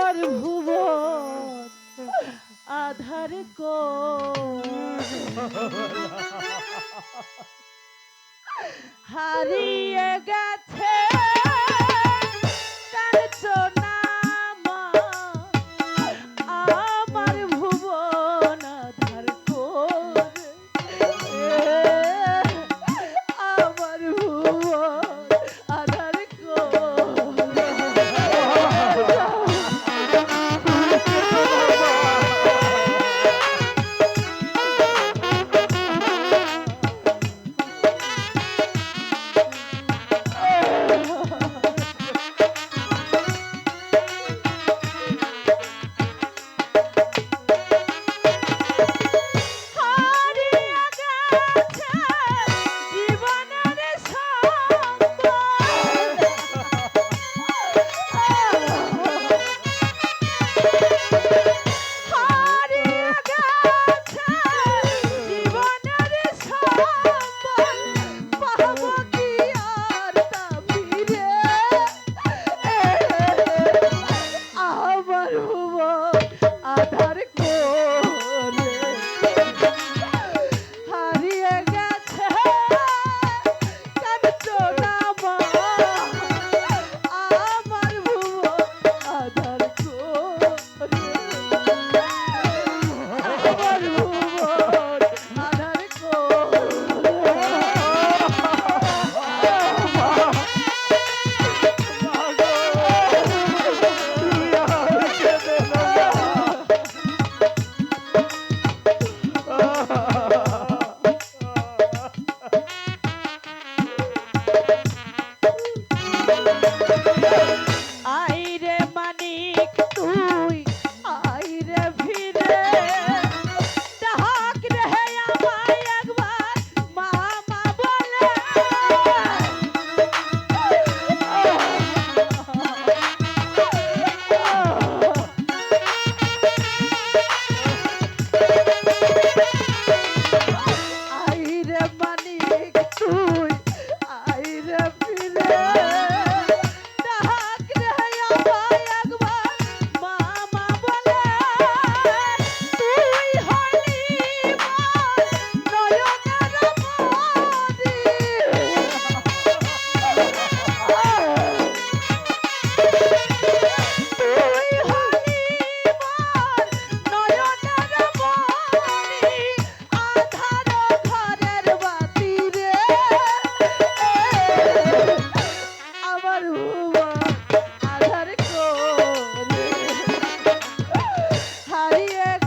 আমার ভুব আধার কো হারিয়ে গেছে হারিয়ে হারিয়ে